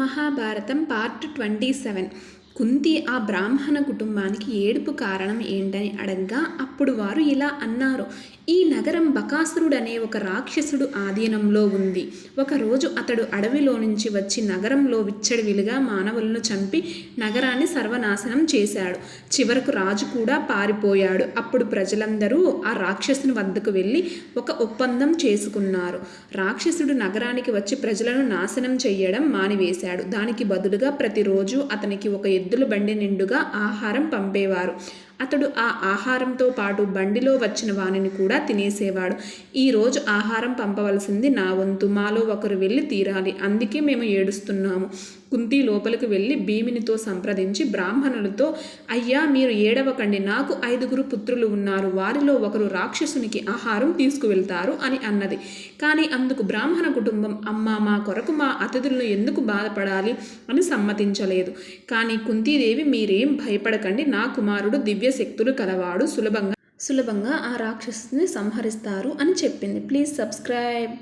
Mahabharatam part twenty seven. Kunti ఆ బ్రాహ్మణ కుటుంబానికి ఏడుపు కారణం ఏంటని అడగ్గా అప్పుడు వారు ఇలా అన్నారు ఈ నగరం బకాసురుడనే ఒక రాక్షసుడు ఆధీనంలో ఉంది. ఒకరోజు అతడు అడవిలో నుంచి వచ్చి నగరంలో విచ్చడివిలుగా మానవులను చంపి నగరాన్ని సర్వనాశనం చేశాడు. చివరకు రాజు కూడా పారిపోయాడు. అప్పుడు ప్రజలందరూ ఆ రాక్షసుని వద్దకు వెళ్ళి ఒక ఒప్పందం చేసుకున్నారు. రాక్షసుడు నగరానికి వచ్చి ప్రజలను నాశనం చేయడం మానివేశాడు. దానికి బదులుగా ప్రతిరోజు అతనికి ఒక ఎద్దుల బండి నిండుగా ఆహారం పంపేవారు. అతడు ఆ ఆహారంతో పాటు బండిలో వచ్చిన వానిని కూడా తినేసేవాడు. ఈరోజు ఆహారం పంపవలసింది నా వంతు. మాలో ఒకరు వెళ్ళి తీరాలి. అందుకే మేము ఏడుస్తున్నాము. కుంతి లోపలికి వెళ్ళి భీమినితో సంప్రదించి బ్రాహ్మణులతో అయ్యా మీరు ఏడవకండి. నాకు ఐదుగురు పుత్రులు ఉన్నారు. వారిలో ఒకరు రాక్షసునికి ఆహారం తీసుకువెళ్తారు అని అన్నది. కానీ అందుకు బ్రాహ్మణ కుటుంబం అమ్మ మా కొరకు మా అతిథులను ఎందుకు బాధపడాలి? అని సమ్మతించలేదు. కానీ కుంతీదేవి మీరేం భయపడకండి. నా కుమారుడు దివ్య శక్తులు కలవాడు సులభంగా సులభంగా ఆ రాక్షసుని సంహరిస్తారు అని చెప్పింది. Please subscribe